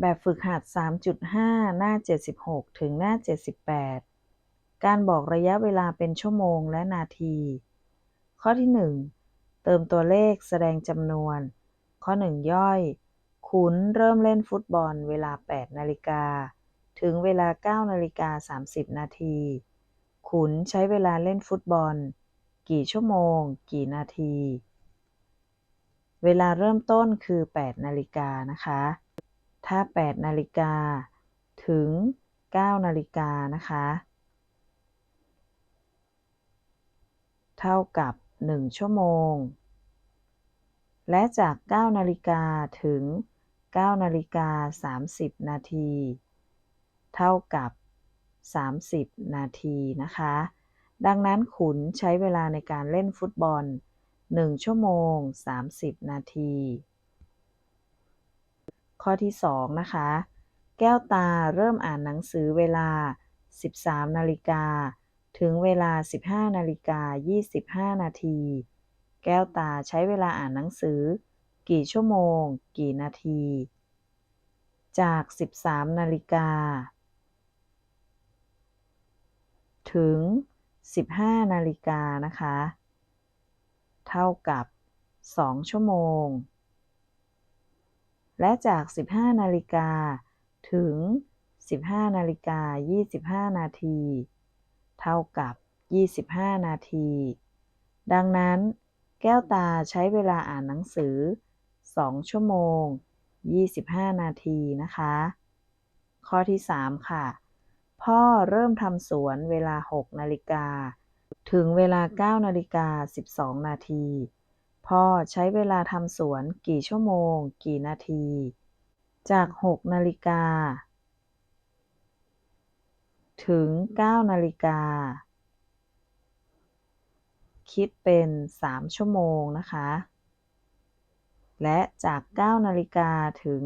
แบบฝึกหัด 3.5 หน้า 76 ถึงหน้า 78 การบอกระยะเวลาเป็นชั่วโมงและนาที ข้อที่ 1 เติมตัวเลขแสดงจำนวน ข้อ 1 ย่อย ขุนเริ่มเล่นฟุตบอลเวลา 8 นาฬิกา ถึงเวลา 9 นาฬิกา 30 นาที ขุนใช้เวลาเล่นฟุตบอล กี่ชั่วโมง กี่นาที เวลาเริ่มต้นคือ 8 นาฬิกานะคะ ถ้า 8 นาฬิกา ถึง 9 นาฬิกานะคะ เท่ากับ 1 ชั่วโมง และจาก 9 นาฬิกา ถึง 9 นาฬิกา 30 นาที เท่ากับ 30 นาทีนะคะ ดังนั้นขุนใช้เวลาในการเล่นฟุตบอล 1 ชั่วโมง 30 นาที ข้อที่ 2 นะคะ แก้วตาเริ่มอ่านหนังสือเวลา 13 นาฬิกา ถึงเวลา 15 นาฬิกา 25 นาที แก้วตาใช้เวลาอ่านหนังสือ กี่ชั่วโมง กี่นาที จาก 13 นาฬิกา ถึง 15 นาฬิกานะคะ เท่ากับ 2 ชั่วโมง และจาก 15 นาฬิกาถึง 15 นาฬิกา 25 นาที เท่ากับ 25 นาที ดังนั้น แก้วตาใช้เวลาอ่านหนังสือ 2 ชั่วโมง 25 นาทีนะคะ ข้อที่ 3 ค่ะ พ่อเริ่มทำสวนเวลา 6 นาฬิกา ถึงเวลา 9 นาฬิกา 12 นาที พ่อใช้เวลาทำสวนกี่ชั่วโมง กี่นาที จาก6นาฬิกา ถึง9นาฬิกา คิดเป็น3ชั่วโมงนะคะ และจาก9นาฬิกาถึง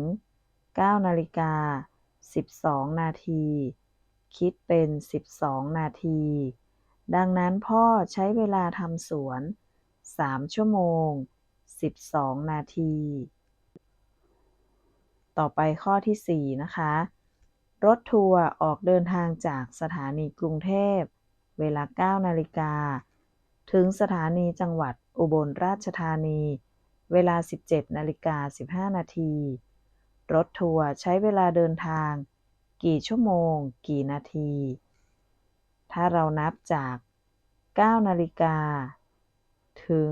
9นาฬิกา12นาที คิดเป็น12นาที ดังนั้นพ่อใช้เวลาทำสวน 3ชั่วโมง12นาที ต่อไปข้อที่4นะคะ รถทัวร์ออกเดินทางจากสถานีกรุงเทพ เวลา9นาฬิกา ถึงสถานีจังหวัดอุบลราชธานี เวลา 17นาฬิกา15 นาที รถทัวร์ใช้เวลาเดินทาง กี่ชั่วโมง กี่นาที ถ้าเรานับจาก9นาฬิกา ถึง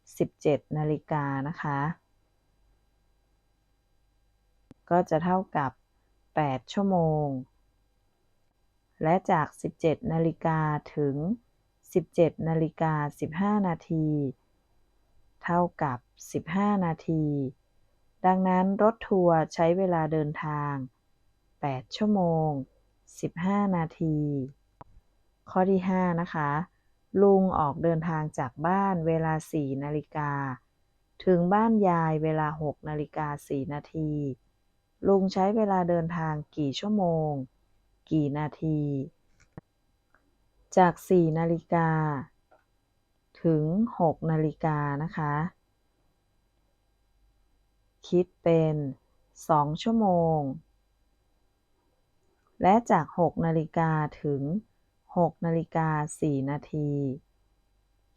17 นาฬิกานะคะ ก็จะเท่ากับ 8 ชั่วโมง และจาก 17 นาฬิกาถึง 17 นาฬิกา 15 นาที เท่ากับ 15 นาที ดังนั้นรถทัวร์ใช้เวลาเดินทาง 8 ชั่วโมง 15 นาที ข้อที่ 5 นะคะ ลุงออกเดินทางจากบ้านเวลา4นาฬิกา ถึงบ้านยายเวลา6นาฬิกา4นาที ลุงใช้เวลาเดินทางกี่ชั่วโมง กี่นาที จาก4นาฬิกา ถึง6นาฬิกานะคะ คิดเป็น2ชั่วโมง และจาก6นาฬิกาถึง 6นาฬิกา4นาที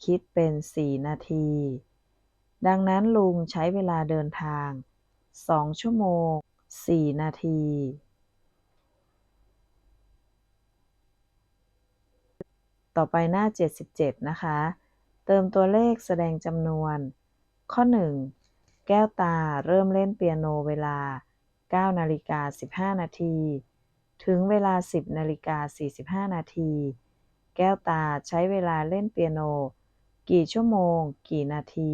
คิดเป็น 4 นาที ดังนั้นลุงใช้เวลาเดินทาง 2 ชั่วโมง 4 นาที ต่อไปหน้า 77 นะคะ เติมตัวเลขแสดงจำนวน ข้อ 1 แก้วตาเริ่มเล่นเปียโนเวลา9นาฬิกา15 นาที ถึงเวลา 10นาฬิกา45 นาที แก้วตาใช้เวลาเล่นเปียโน กี่ชั่วโมง กี่นาที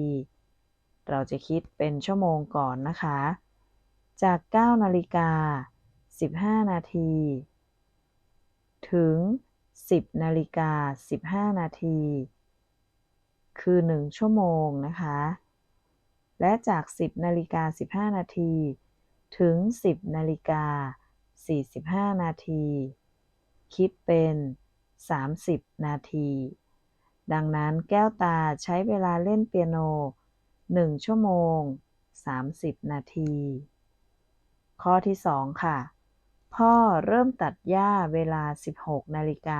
เราจะคิดเป็นชั่วโมงก่อนนะคะ จาก 9นาฬิกา15 นาที ถึง 10นาฬิกา15 นาที คือ 1 ชั่วโมงนะคะ และจาก 10นาฬิกา15 นาที ถึง 10นาฬิกา 45 นาที คิดเป็น 30 นาที ดังนั้นแก้วตาใช้เวลาเล่นเปียโน 1 ชั่วโมง 30 นาที ข้อที่ 2 ค่ะ พ่อเริ่มตัดหญ้าเวลา 16 นาฬิกา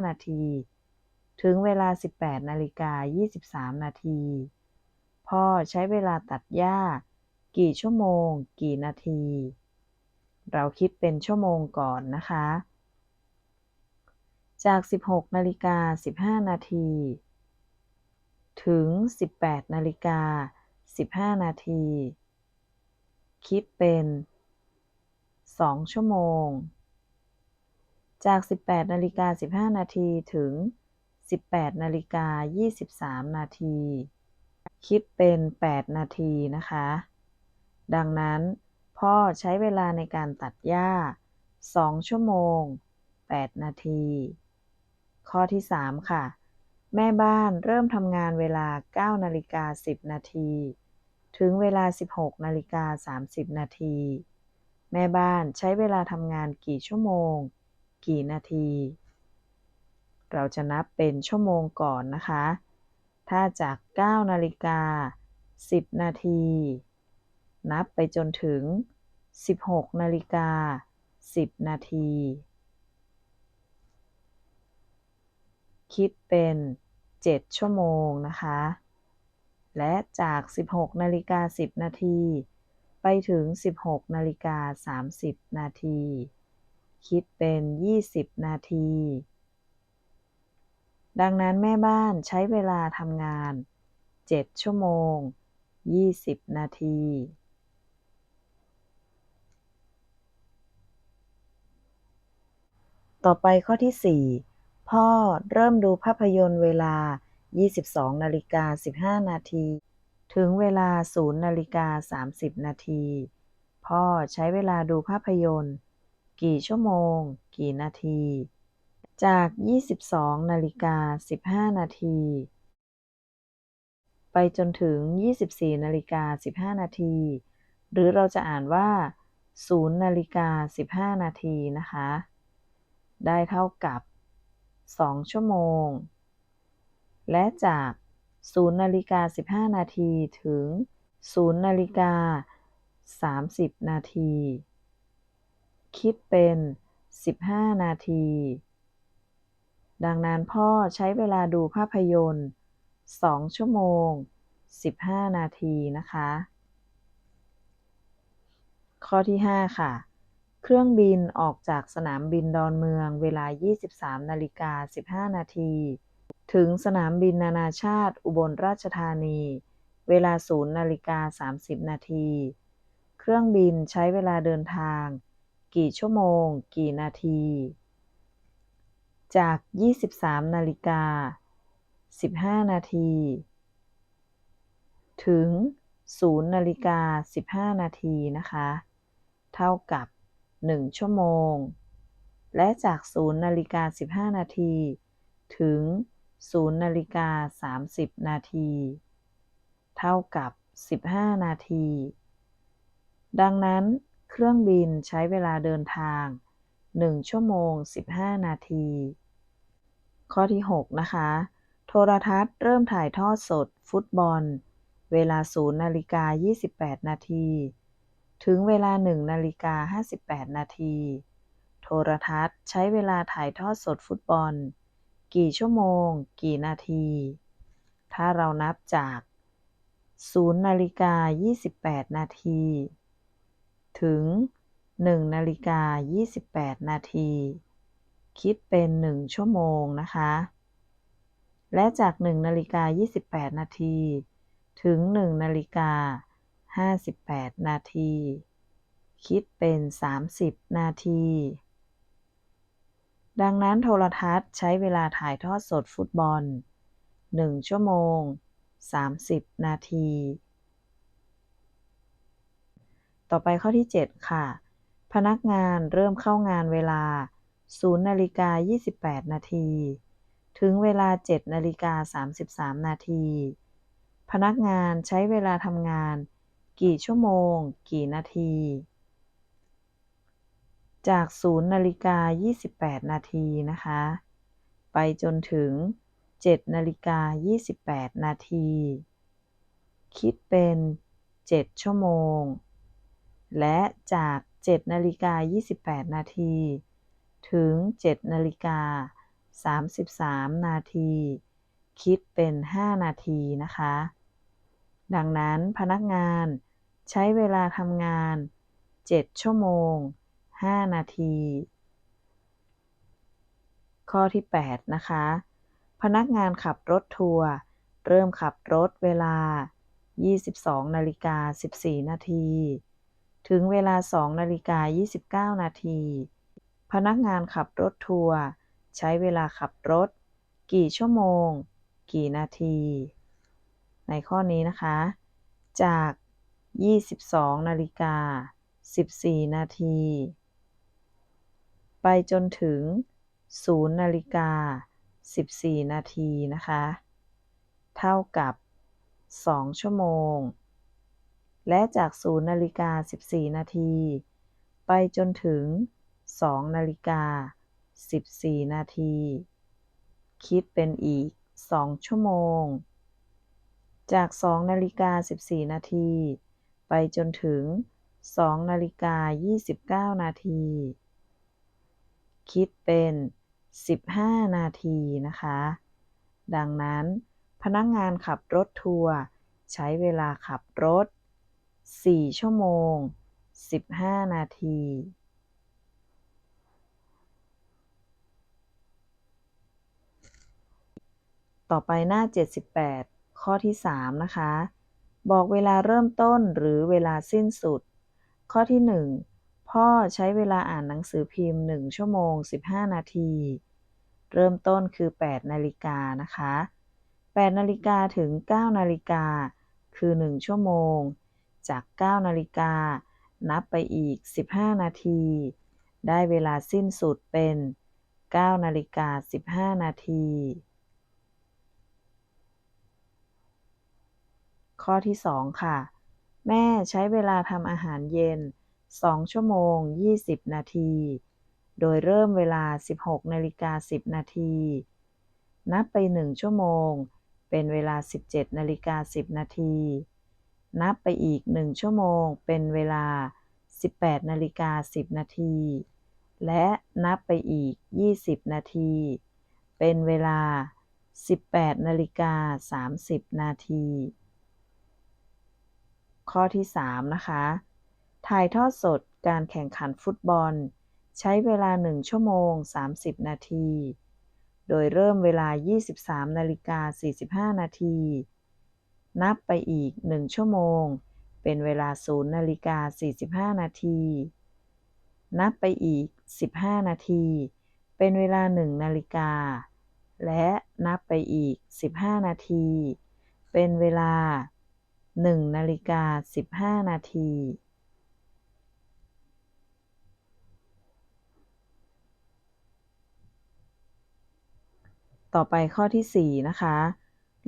15 นาที ถึงเวลา 18 นาฬิกา 23 นาที พ่อใช้เวลาตัดหญ้า กี่ชั่วโมง กี่นาที เราคิดเป็นชั่วโมงก่อนนะคะ จาก 16นาฬิกา15 นาที ถึง 18นาฬิกา15 นาที คิดเป็น 2 ชั่วโมง จาก 18นาฬิกา15 นาที ถึง 18นาฬิกา23 นาที คิดเป็น 8 นาทีนะคะ ดังนั้น พ่อใช้เวลาในการตัดหญ้า 2 ชั่วโมง 8 นาที ข้อที่ 3 ค่ะ แม่บ้านเริ่มทำงานเวลา 9 นาฬิกา 10 นาที ถึงเวลา 16 นาฬิกา 30 นาที แม่บ้านใช้เวลาทำงานกี่ชั่วโมง กี่นาที เราจะนับเป็นชั่วโมงก่อนนะคะ ถ้าจาก 9 นาฬิกา 10 นาที นับไปจนถึง 16นาฬิกา10 นาที คิดเป็น 7 ชั่วโมงนะคะ และจาก 16นาฬิกา10 นาที ไปถึง 16นาฬิกา30 นาที คิดเป็น 20 นาที ดังนั้นแม่บ้านใช้เวลาทำงาน 7 ชั่วโมง 20 นาที ต่อไปข้อที่ 4 พ่อเริ่มดูภาพยนตร์เวลา 22นาฬิกา15 นาที ถึงเวลา 0นาฬิกา30 นาที พ่อใช้เวลาดูภาพยนตร์ กี่ชั่วโมง กี่นาที จาก 22นาฬิกา15 นาที ไปจนถึง 24นาฬิกา15 นาที หรือเราจะอ่านว่า0นาฬิกา15 นาทีนะคะ ได้เท่ากับ 2 ชั่วโมง และจาก 0นาฬิกา15 นาทีถึง 0นาฬิกา30 นาที คิดเป็น 15 นาที ดังนั้นพ่อใช้เวลาดูภาพยนตร์ 2 ชั่วโมง 15 นาทีนะคะ ข้อที่ 5 ค่ะ เครื่องบินออกจากสนามบินดอนเมืองเวลา 23นาฬิกา15 นาที ถึงสนามบินนานาชาติอุบลราชธานี เวลา 0นาฬิกา30 นาที เครื่องบินใช้เวลาเดินทาง กี่ชั่วโมง กี่นาที จาก 23นาฬิกา15 นาที ถึง 0นาฬิกา15 นาทีนะคะ เท่ากับ 1 ชั่วโมง และจาก 0นาฬิกา15 นาที ถึง 0นาฬิกา30 นาที เท่ากับ 15 นาที ดังนั้น เครื่องบินใช้เวลาเดินทาง 1 ชั่วโมง 15 นาที ข้อที่ 6 นะคะ โทรทัศน์เริ่มถ่ายทอดสด ฟุตบอล เวลา 0นาฬิกา28 นาที ถึงเวลา1นาฬิกา58 นาที โทรทัศน์ใช้เวลาถ่ายทอดสดฟุตบอล กี่ชั่วโมง กี่นาที ถ้าเรานับจาก0นาฬิกา28 นาที ถึง 1นาฬิกา28 นาที คิดเป็น 1 ชั่วโมงนะคะ และจาก 1นาฬิกา28 นาที ถึง 1นาฬิกา 58 นาที คิดเป็น 30 นาที ดังนั้นโทรทัศน์ใช้เวลาถ่ายทอดสดฟุตบอล 1 ชั่วโมง 30 นาที ต่อไปข้อที่ 7 ค่ะ พนักงานเริ่มเข้างานเวลา 0 นาฬิกา 28 นาที ถึงเวลา 7 นาฬิกา 33 นาทีพนักงานใช้เวลาทำงาน กี่ชั่วโมง กี่นาที จาก 0 นาฬิกา 28 นาทีนะคะ ไปจนถึง 7 นาฬิกา 28 นาที คิดเป็น 7 ชั่วโมง และจาก 7 นาฬิกา 28 นาที ถึง 7 นาฬิกา 33 นาที คิดเป็น 5 นาทีนะคะ ดังนั้นพนักงานใช้เวลาทำงาน 7 ชั่วโมง 5 นาที ข้อที่ 8 นะคะ พนักงานขับรถทัวร์เริ่มขับรถเวลา 22นาฬิกา14 นาที ถึงเวลา 2นาฬิกา29 นาที พนักงานขับรถทัวร์ใช้เวลาขับรถ กี่ชั่วโมง กี่นาที ในข้อนี้นะคะ จาก 22นาฬิกา14 นาที ไปจนถึง 0นาฬิกา14 นาทีนะคะ เท่ากับ 2 ชั่วโมง และจาก 0นาฬิกา14 นาที ไปจนถึง 2นาฬิกา14 นาที คิดเป็นอีก 2 ชั่วโมง จาก 2 นาฬิกา 14 นาที ไปจนถึง 2 นาฬิกา 29 นาที คิดเป็น 15 นาทีนะคะ ดังนั้นพนักงงานขับรถทัวร์ใช้เวลาขับรถ 4 ชั่วโมง 15 นาทีต่อไปหน้า 78 ข้อที่ 3 นะคะ บอกเวลาเริ่มต้นหรือเวลาสิ้นสุด ข้อที่ 1 พ่อใช้เวลาอ่านหนังสือพิมพ์ 1 ชั่วโมง 15 นาที เริ่มต้นคือ 8 นาฬิกานะคะ 8 นาฬิกาถึง 9 นาฬิกา คือ 1 ชั่วโมง จาก 9 นาฬิกา นับไปอีก 15 นาที ได้เวลาสิ้นสุดเป็น 9 นาฬิกา 15 นาที ข้อที่ 2 ค่ะ แม่ใช้เวลาทำอาหารเย็น 2 ชั่วโมง 20 นาที โดยเริ่มเวลา 16นาฬิกา10 นาที นับไป 1 ชั่วโมง เป็นเวลา 17นาฬิกา10 นาที นับไปอีก 1 ชั่วโมง เป็นเวลา 18นาฬิกา10 นาที และนับไปอีก 20 นาที เป็นเวลา 18นาฬิกา30 นาที ข้อที่ 3 นะคะ ถ่ายทอดสดการแข่งขันฟุตบอล ใช้เวลา 1 ชั่วโมง 30 นาที โดยเริ่มเวลา 23นาฬิกา45 นาที นับไปอีก 1 ชั่วโมง เป็นเวลา 0นาฬิกา45 นาที นับไปอีก 15 นาที เป็นเวลา 1 นาฬิกา และนับไปอีก 15 นาที เป็นเวลา 1นาฬิกา15นาทีต่อไปข้อที่ 4 นะคะ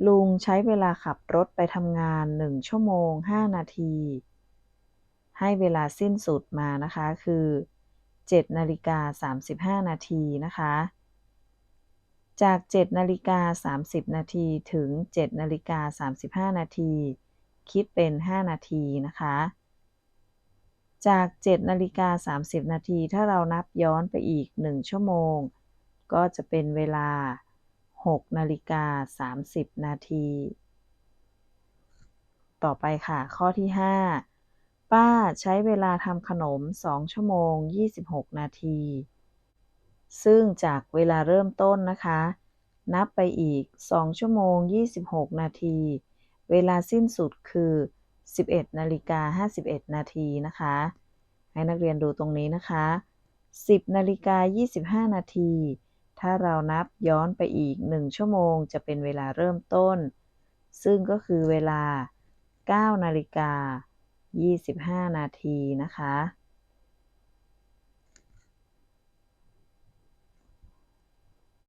ลุงใช้เวลาขับรถไปทำงาน 1 ชั่วโมง 5 นาที ให้เวลาสิ้นสุดมานะคะ คือ 7 นาฬิกา 35 นาทีนะคะ จาก 7 นาฬิกา 30 นาที ถึง 7 นาฬิกา 35 นาที คิดเป็น 5 นาทีนะคะ จาก 7 นาฬิกา 30 นาที ถ้าเรานับย้อนไปอีก 1 ชั่วโมง ก็จะเป็นเวลา 6 นาฬิกา 30 นาที ต่อไปค่ะ ข้อที่ 5 ป้าใช้เวลาทำขนม 2 ชั่วโมง 26 นาที ซึ่งจากเวลาเริ่มต้นนะคะ นับไปอีก 2 ชั่วโมง 26 นาที เวลาสิ้นสุดคือ 11นาฬิกา51 นาทีนะคะ ให้นักเรียนดูตรงนี้นะคะ 10นาฬิกา25 นาที ถ้าเรานับย้อนไปอีก 1 ชั่วโมง จะเป็นเวลาเริ่มต้น ซึ่งก็คือเวลา 9นาฬิกา25 นาทีนะคะ